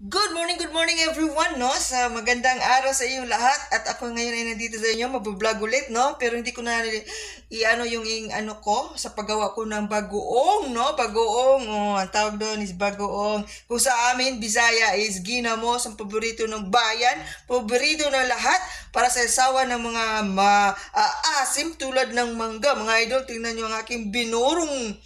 Good morning, good morning everyone, no? Sa magandang araw sa inyong lahat. At ako ngayon ay nandito sa inyo, mabablog ulit, no? Pero hindi ko na i-ano yung ing, ano ko sa paggawa ko ng bagoong, no? Bagoong, oh, ang tawag doon is bagoong. Kung sa amin, Bisaya is ginamos, ang paborito ng bayan, paborito ng lahat para sa sawa ng mga maasim tulad ng mangga. Mga idol, tingnan nyo ang aking binurong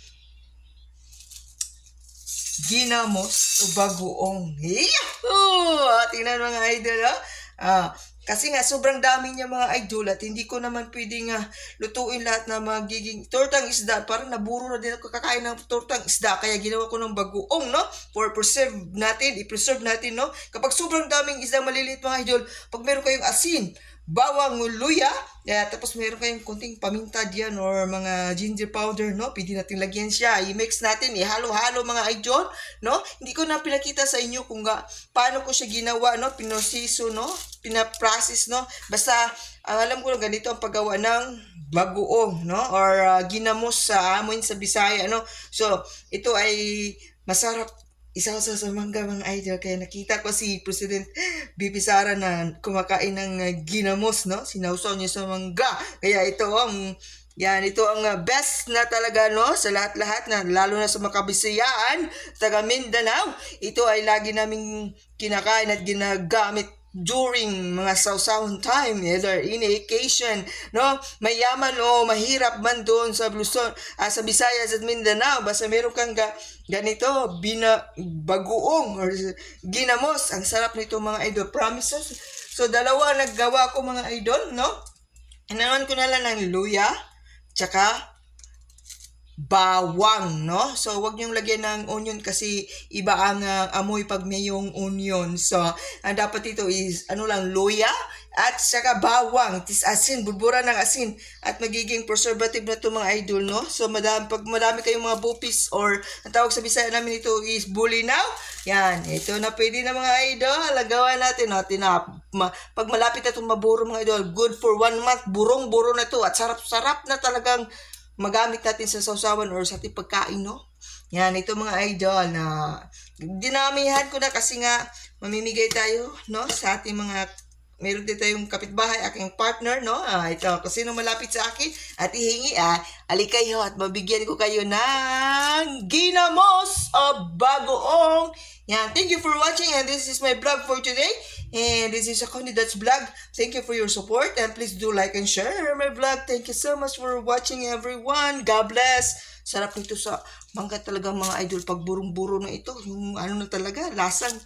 ginamos o bagoong. Yahoo! Ah, Tingnan mga idol, ah. Ah, kasi nga, sobrang dami niya mga idol at hindi ko naman pwedeng ah, lutuin lahat na magiging tortang isda. Parang naburo na din ako kakain ng tortang isda. Kaya ginawa ko ng bagoong, no? For preserve natin, i-preserve natin, no? Kapag sobrang daming isda maliliit mga idol, pag meron kayong asin, bawang luya, yeah, tapos meron kayong kunting paminta diyan or mga ginger powder, no? Pwede natin lagyan siya. I-mix natin, ihalo-halo mga idol, no? Hindi ko na pinakita sa inyo kung ga, paano ko siya ginawa, no? Pinosiso, no? Pinaprocess, no? Basta, ang alam ko lang ganito ang paggawa ng bagoong, no? Or ah, ginamos sa amin sa Bisaya, no? So, ito ay masarap isa sa sa mangga idol kaya nakita ko si President BP na kumakain ng uh, ginamos no? Sinausaw niya sa mangga kaya ito ang yan ito ang uh, best na talaga no? Sa lahat-lahat na lalo na sa makabisayaan taga Mindanao. Ito ay lagi naming kinakain at ginagamit during mga sausawang time, either in occasion, no? Mayaman o mahirap man doon sa Luzon, ah, sa Visayas at Mindanao, basta meron kang ga, ganito, bina, bagoong or ginamos. Ang sarap nito mga idol, promises. So, dalawa naggawa ko mga idol, no? Inanon ko na lang ng luya, tsaka bawang, no? So, wag niyong lagyan ng onion kasi iba ang ah, amoy pag may yung onion. So, ang dapat dito is, ano lang, luya at saka bawang. Tis asin, bulbura ng asin. At magiging preservative na to mga idol, no? So, madami, pag madami kayong mga bupis or ang tawag sa bisaya namin ito is bulinaw. Yan, ito na pwede na mga idol. Lagawan natin, no? Tinap, ma, pag malapit na itong maburo mga idol, good for one month, burong-buro na to. At sarap-sarap na talagang magamit natin sa sausawan or sa ating pagkain, no? Yan, ito mga idol na dinamihan ko na kasi nga mamimigay tayo, no? Sa ating mga meron din tayong kapitbahay, aking partner, no? Ah, ito, kung sino malapit sa akin at ihingi, ah, ali kayo at mabigyan ko kayo ng ginamos o bagoong. Yan, thank you for watching and this is my vlog for today. And this is a That's vlog. Thank you for your support and please do like and share my vlog. Thank you so much for watching everyone. God bless. Sarap nito sa mangga talaga mga idol pag burong-buro na ito. Yung ano na talaga, lasang